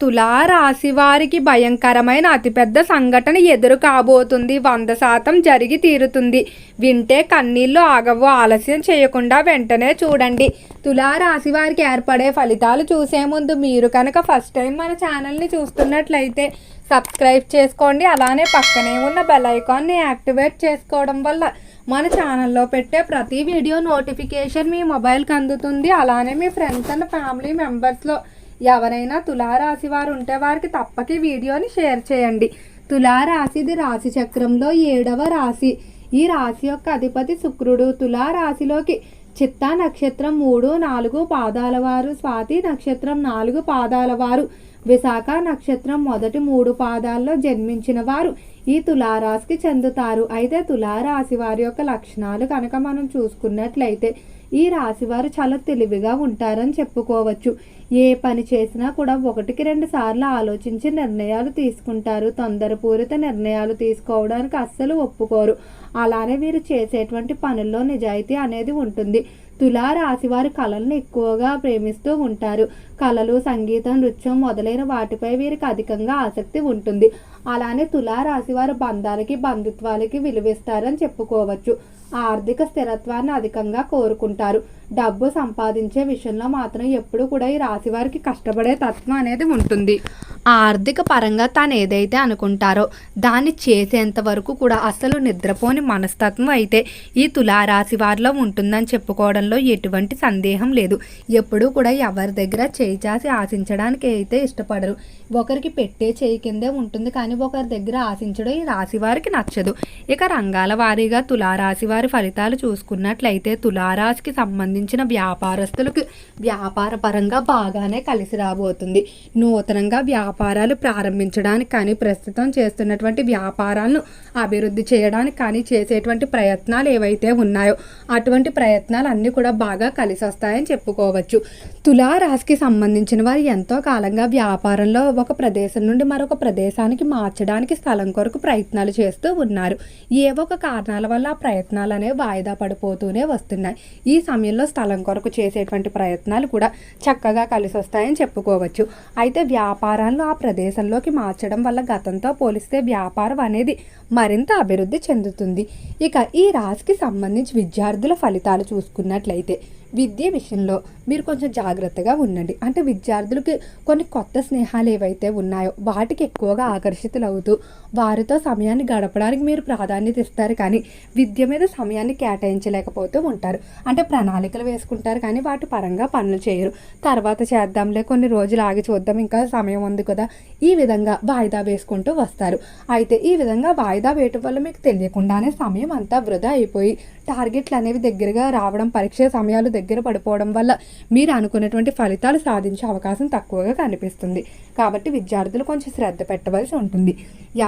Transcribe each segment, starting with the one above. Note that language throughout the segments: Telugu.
తులా రాశి వారికి భయంకరమైన అతిపెద్ద సంఘటన ఎదురు కాబోతుంది. వంద శాతం జరిగి తీరుతుంది. వింటే కన్నీళ్ళు ఆగవు. ఆలస్యం చేయకుండా వెంటనే చూడండి. తులా రాశి వారికి ఏర్పడే ఫలితాలు చూసే ముందు మీరు కనుక ఫస్ట్ టైం మన ఛానల్ని చూస్తున్నట్లయితే సబ్స్క్రైబ్ చేసుకోండి. అలానే పక్కనే ఉన్న బెల్ ఐకాన్ని యాక్టివేట్ చేసుకోవడం వల్ల మన ఛానల్లో పెట్టే ప్రతి వీడియో నోటిఫికేషన్ మీ మొబైల్కి అందుతుంది. అలానే మీ ఫ్రెండ్స్ అండ్ ఫ్యామిలీ మెంబర్స్లో ఎవరైనా తులారాశి వారు ఉంటే వారికి తప్పక వీడియోని షేర్ చేయండి. తులారాశిది రాశి చక్రంలో ఏడవ రాశి. ఈ రాశి యొక్క అధిపతి శుక్రుడు. తులారాశిలోకి చిత్తా నక్షత్రం మూడు నాలుగు పాదాల వారు. స్వాతి నక్షత్రం నాలుగు పాదాల వారు. విశాఖ నక్షత్రం మొదటి మూడు పాదాల్లో జన్మించిన వారు ఈ తులారాశికి చెందుతారు. అయితే తులారాశి వారి యొక్క లక్షణాలు కనుక మనం చూసుకున్నట్లయితే ఈ రాశి వారు చాలా తెలివిగా ఉంటారని చెప్పుకోవచ్చు. ఏ పని చేసినా కూడా ఒకటికి రెండు సార్లు ఆలోచించి నిర్ణయాలు తీసుకుంటారు. తొందరపూరిత నిర్ణయాలు తీసుకోవడానికి అస్సలు ఒప్పుకోరు. అలానే వీరు చేసేటువంటి పనుల్లో నిజాయితీ అనేది ఉంటుంది. తులా రాశి కళలను ఎక్కువగా ప్రేమిస్తూ ఉంటారు. కళలు సంగీతం నృత్యం మొదలైన వాటిపై వీరికి అధికంగా ఆసక్తి ఉంటుంది. అలానే తులా రాశి వారు బంధాలకి బంధుత్వాలకి విలువిస్తారని చెప్పుకోవచ్చు. ఆర్థిక స్థిరత్వాన్ని అధికంగా కోరుకుంటారు. డబ్బు సంపాదించే విషయంలో మాత్రం ఎప్పుడు కూడా ఈ రాశి వారికి కష్టపడే తత్వం అనేది ఉంటుంది. ఆర్థిక పరంగా తాను ఏదైతే అనుకుంటారో దాన్ని చేసేంత వరకు కూడా అసలు నిద్రపోని మనస్తత్వం అయితే ఈ తులారాశి వారిలో ఉంటుందని చెప్పుకోవడంలో ఎటువంటి సందేహం లేదు. ఎప్పుడూ కూడా ఎవరి దగ్గర చేయిచాసి ఆశించడానికి అయితే ఇష్టపడరు. ఒకరికి పెట్టే చేయి కిందే ఉంటుంది కానీ ఒకరి దగ్గర ఆశించడం ఈ రాశి వారికి నచ్చదు. ఇక రంగాల వారీగా తులారాశి వారి ఫలితాలు చూసుకున్నట్లయితే తులారాశికి సంబంధించిన వ్యాపారస్తులకు వ్యాపార పరంగా బాగానే కలిసి రాబోతుంది. నూతనంగా వ్యాపారాలు ప్రారంభించడానికి కానీ ప్రస్తుతం చేస్తున్నటువంటి వ్యాపారాలను అభివృద్ధి చేయడానికి కానీ చేసేటువంటి ప్రయత్నాలు ఏవైతే ఉన్నాయో అటువంటి ప్రయత్నాలు అన్నీ కూడా బాగా కలిసి వస్తాయని చెప్పుకోవచ్చు. తులారాశికి సంబంధించిన వారు ఎంతో కాలంగా వ్యాపారంలో ఒక ప్రదేశం నుండి మరొక ప్రదేశానికి మార్చడానికి స్థలం కొరకు ప్రయత్నాలు చేస్తూ ఉన్నారు. ఏవో ఒక కారణాల వల్ల ఆ ప్రయత్నాలు అనేవి వాయిదా పడిపోతూనే వస్తున్నాయి. ఈ సమయంలో స్థలం కొరకు చేసేటువంటి ప్రయత్నాలు కూడా చక్కగా కలిసి వస్తాయని చెప్పుకోవచ్చు. అయితే వ్యాపారాలను ఆ ప్రదేశంలోకి మార్చడం వల్ల గతంతో పోలిస్తే వ్యాపారం అనేది మరింత అభివృద్ధి చెందుతుంది. ఇక ఈ రాశికి సంబంధించి విద్యార్థుల ఫలితాలు చూసుకున్నట్లయితే విద్య విషయంలో మీరు కొంచెం జాగ్రత్తగా ఉండండి. అంటే విద్యార్థులకి కొన్ని కొత్త స్నేహాలు ఏవైతే ఉన్నాయో వాటికి ఎక్కువగా ఆకర్షితులవుతూ వారితో సమయాన్ని గడపడానికి మీరు ప్రాధాన్యత ఇస్తారు కానీ విద్య మీద సమయాన్ని కేటాయించలేకపోతూ ఉంటారు. అంటే ప్రణాళికలు వేసుకుంటారు కానీ వాటి పరంగా పనులు చేయరు. తర్వాత చేద్దాంలే కొన్ని రోజులు ఆగి చూద్దాం ఇంకా సమయం ఉంది కదా ఈ విధంగా వాయిదా వేసుకుంటూ వస్తారు. అయితే ఈ విధంగా వాయిదా వేయటం వల్ల మీకు తెలియకుండానే సమయం అంతా వృధా అయిపోయి టార్గెట్లు అనేవి దగ్గరగా రావడం పరీక్ష సమయాలు దగ్గర పడిపోవడం వల్ల మీరు అనుకున్నటువంటి ఫలితాలు సాధించే అవకాశం తక్కువగా కనిపిస్తుంది. కాబట్టి విద్యార్థులు కొంచెం శ్రద్ధ పెట్టవలసి ఉంటుంది.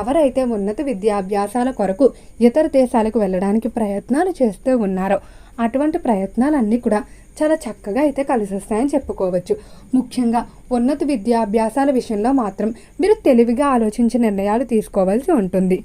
ఎవరైతే ఉన్నత విద్యాభ్యాసాల కొరకు ఇతర దేశాలకు వెళ్ళడానికి ప్రయత్నాలు చేస్తూ ఉన్నారో అటువంటి ప్రయత్నాలన్నీ కూడా చాలా చక్కగా అయితే కలిసి వస్తాయని చెప్పుకోవచ్చు. ముఖ్యంగా ఉన్నత విద్యాభ్యాసాల విషయంలో మాత్రం మీరు తెలివిగా ఆలోచించి నిర్ణయాలు తీసుకోవాల్సి ఉంటుంది.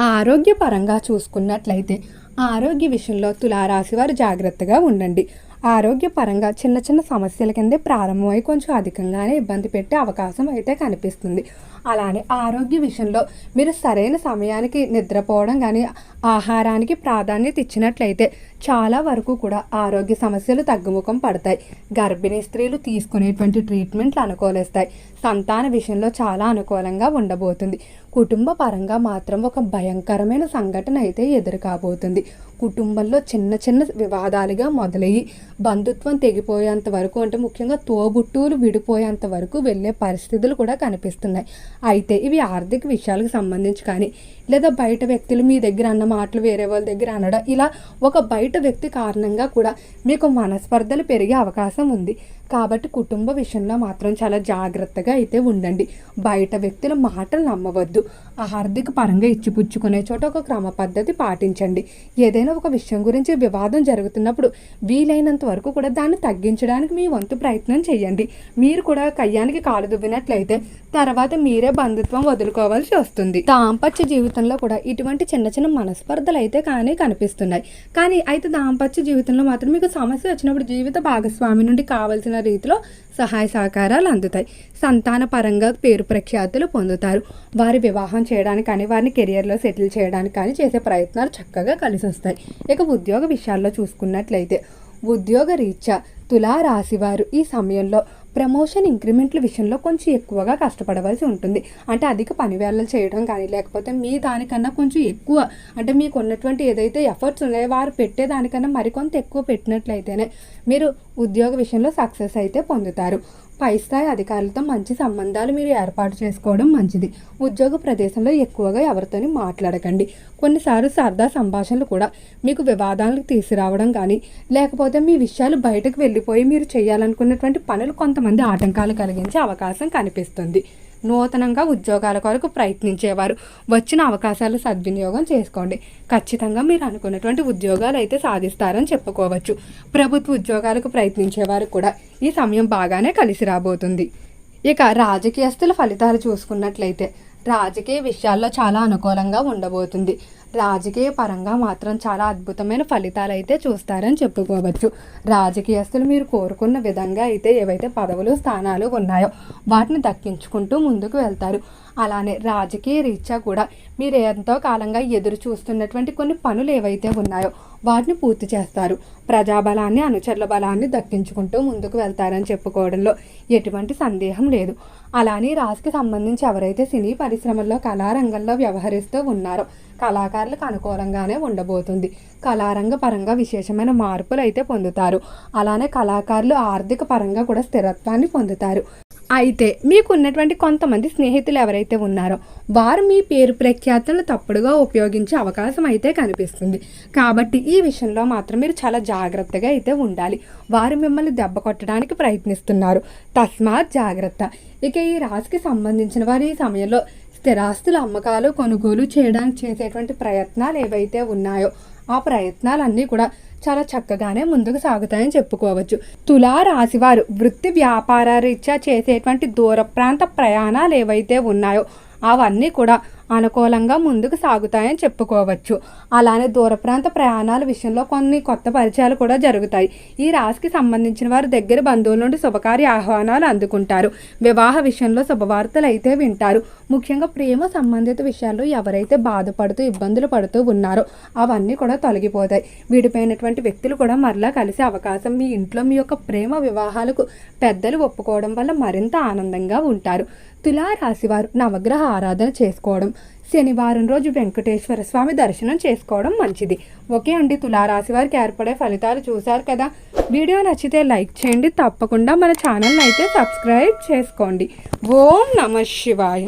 ఆరోగ్యపరంగా చూసుకున్నట్లయితే ఆరోగ్య విషయంలో తులారాశి వారు జాగ్రత్తగా ఉండండి. ఆరోగ్యపరంగా చిన్న చిన్న సమస్యల కిందే ప్రారంభమై కొంచెం అధికంగానే ఇబ్బంది పెట్టే అవకాశం అయితే కనిపిస్తుంది. అలానే ఆరోగ్య విషయంలో మీరు సరైన సమయానికి నిద్రపోవడం కానీ ఆహారానికి ప్రాధాన్యత ఇచ్చినట్లయితే చాలా వరకు కూడా ఆరోగ్య సమస్యలు తగ్గుముఖం పడతాయి. గర్భిణీ స్త్రీలు తీసుకునేటువంటి ట్రీట్మెంట్లు అనుకూలిస్తాయి. సంతాన విషయంలో చాలా అనుకూలంగా ఉండబోతుంది. కుటుంబ పరంగా మాత్రం ఒక భయంకరమైన సంఘటన అయితే ఎదురు కాబోతుంది కుటుంబంలో చిన్న చిన్న వివాదాలుగా మొదలయ్యి బంధుత్వం తెగిపోయేంత వరకు అంటే ముఖ్యంగా తోబుట్టువులు విడిపోయేంత వరకు వెళ్ళే పరిస్థితులు కూడా కనిపిస్తున్నాయి. అయితే ఇవి ఆర్థిక విషయాలకు సంబంధించి కానీ లేదా బయట వ్యక్తులు మీ దగ్గర అన్న మాటలు వేరే వాళ్ళ దగ్గర అనడం ఇలా ఒక బయట వ్యక్తి కారణంగా కూడా మీకు మనస్పర్ధలు పెరిగే అవకాశం ఉంది. కాబట్టి కుటుంబ విషయంలో మాత్రం చాలా జాగ్రత్తగా అయితే ఉండండి. బయట వ్యక్తుల మాటలు నమ్మవద్దు. ఆర్థిక పరంగా ఇచ్చిపుచ్చుకునే చోట ఒక క్రమ పద్ధతి పాటించండి. ఏదైనా ఒక విషయం గురించి వివాదం జరుగుతున్నప్పుడు వీలైనంత వరకు కూడా దాన్ని తగ్గించడానికి మీ వంతు ప్రయత్నం చేయండి. మీరు కూడా కయ్యానికి కాలు దువ్వినట్లయితే తర్వాత మీరే బంధుత్వం వదులుకోవాల్సి వస్తుంది. దాంపత్య జీవితంలో కూడా ఇటువంటి చిన్న చిన్న మనస్పర్ధలు అయితే కానీ కనిపిస్తున్నాయి. కానీ అయితే దాంపత్య జీవితంలో మాత్రం మీకు సమస్య వచ్చినప్పుడు జీవిత భాగస్వామి నుండి కావాల్సిన రీతిలో సహాయ సహకారాలు అందుతాయి. సంతాన పరంగా పేరు ప్రఖ్యాతులు పొందుతారు. వారి వివాహం చేయడానికి కానీ వారిని కెరియర్లో సెటిల్ చేయడానికి కానీ చేసే ప్రయత్నాలు చక్కగా కలిసి వస్తాయి. ఇక ఉద్యోగ విషయాల్లో చూసుకున్నట్లయితే ఉద్యోగ రీత్యా తులా రాశివారు ఈ సమయంలో ప్రమోషన్ ఇంక్రిమెంట్ల విషయంలో కొంచెం ఎక్కువగా కష్టపడవలసి ఉంటుంది. అంటే అధిక పని వేళలు చేయడం కానీ లేకపోతే మీ దానికన్నా కొంచెం ఎక్కువ అంటే మీకు ఉన్నటువంటి ఏదైతే ఎఫర్ట్స్ ఉన్నాయో వారు పెట్టే దానికన్నా మరికొంత ఎక్కువ పెట్టినట్లయితేనే మీరు ఉద్యోగ విషయంలో సక్సెస్ అయితే పొందుతారు. పై స్థాయి అధికారులతో మంచి సంబంధాలు మీరు ఏర్పాటు చేసుకోవడం మంచిది. ఉద్యోగ ప్రదేశంలో ఎక్కువగా ఎవరితోని మాట్లాడకండి. కొన్నిసార్లు సరదా సంభాషణలు కూడా మీకు వివాదాలకు తీసుకురావడం కానీ లేకపోతే మీ విషయాలు బయటకు వెళ్ళిపోయి మీరు చేయాలనుకున్నటువంటి పనులు కొంతమంది ఆటంకాలు కలిగించే అవకాశం కనిపిస్తుంది. నూతనంగా ఉద్యోగాల కొరకు ప్రయత్నించేవారు. వచ్చిన అవకాశాలు సద్వినియోగం చేసుకోండి. ఖచ్చితంగా మీరు అనుకున్నటువంటి ఉద్యోగాలు అయితే సాధిస్తారని చెప్పుకోవచ్చు. ప్రభుత్వ ఉద్యోగాలకు ప్రయత్నించేవారు కూడా ఈ సమయం బాగానే కలిసి రాబోతుంది. ఇక రాజకీయస్తుల ఫలితాలు చూసుకున్నట్లయితే రాజకీయ విషయాల్లో చాలా అనుకూలంగా ఉండబోతుంది. రాజకీయ పరంగా మాత్రం చాలా అద్భుతమైన ఫలితాలు అయితే చూస్తారని చెప్పుకోవచ్చు. రాజకీయస్తులు మీరు కోరుకున్న విధంగా అయితే ఏవైతే పదవులు స్థానాలు ఉన్నాయో వాటిని దక్కించుకుంటూ ముందుకు వెళ్తారు. అలానే రాజకీయ రీత్యా కూడా మీరు ఎంతో కాలంగా ఎదురు చూస్తున్నటువంటి కొన్ని పనులు ఏవైతే ఉన్నాయో వాటిని పూర్తి చేస్తారు. ప్రజాబలాన్ని అనుచరుల బలాన్ని దక్కించుకుంటూ ముందుకు వెళ్తారని చెప్పుకోవడంలో ఎటువంటి సందేహం లేదు. అలానే రాజుకి సంబంధించి ఎవరైతే సినీ పరిశ్రమల్లో కళారంగంలో వ్యవహరిస్తూ ఉన్నారో కళాకారులకు అనుకూలంగానే ఉండబోతుంది. కళారంగ పరంగా విశేషమైన మార్పులు అయితే పొందుతారు. అలానే కళాకారులు ఆర్థిక పరంగా కూడా స్థిరత్వాన్ని పొందుతారు. అయితే మీకున్నటువంటి కొంతమంది స్నేహితులు ఎవరైతే ఉన్నారో. వారు మీ పేరు ప్రఖ్యాతులు తప్పుడుగా ఉపయోగించే అవకాశం అయితే కనిపిస్తుంది. కాబట్టి ఈ విషయంలో మాత్రం మీరు చాలా జాగ్రత్తగా అయితే ఉండాలి. వారు మిమ్మల్ని దెబ్బ కొట్టడానికి ప్రయత్నిస్తున్నారు. తస్మాత్ జాగ్రత్త. ఇక ఈ రాశికి సంబంధించిన వారు ఈ సమయంలో స్థిరాస్తుల అమ్మకాలు కొనుగోలు చేయడానికి చేసేటువంటి ప్రయత్నాలు ఏవైతే ఉన్నాయో ఆ ప్రయత్నాలన్నీ కూడా చాలా చక్కగానే ముందుకు సాగుతాయని చెప్పుకోవచ్చు. తులా రాశివారు వృత్తి వ్యాపార రీత్యా చేసేటువంటి దూర ప్రాంత ప్రయాణాలు ఏవైతే ఉన్నాయో అవన్నీ కూడా అనుకూలంగా ముందుకు సాగుతాయని చెప్పుకోవచ్చు. అలానే దూర ప్రాంత ప్రయాణాల విషయంలో కొన్ని కొత్త పరిచయాలు కూడా జరుగుతాయి. ఈ రాశికి సంబంధించిన వారు దగ్గర బంధువుల నుండి శుభకార్య ఆహ్వానాలు అందుకుంటారు. వివాహ విషయంలో శుభవార్తలు అయితే వింటారు. ముఖ్యంగా ప్రేమ సంబంధిత విషయాల్లో ఎవరైతే బాధపడుతూ ఇబ్బందులు పడుతూ ఉన్నారో అవన్నీ కూడా తొలగిపోతాయి. విడిపోయినటువంటి వ్యక్తులు కూడా మరలా కలిసే అవకాశం మీ ఇంట్లో మీ యొక్క ప్రేమ వివాహాలకు పెద్దలు ఒప్పుకోవడం వల్ల మరింత ఆనందంగా ఉంటారు. తులారాశివారు నవగ్రహ ఆరాధన చేసుకోవడం. శనివారం రోజు వెంకటేశ్వర స్వామి దర్శనం చేసుకోవడం మంచిది. ఓకే అండి తులారాశి వారికి ఏర్పడే ఫలితాలు చూశారు కదా? వీడియో నచ్చితే లైక్ చేయండి తప్పకుండా మన ఛానల్ని అయితే సబ్స్క్రైబ్ చేసుకోండి. ఓం నమ శివాయ.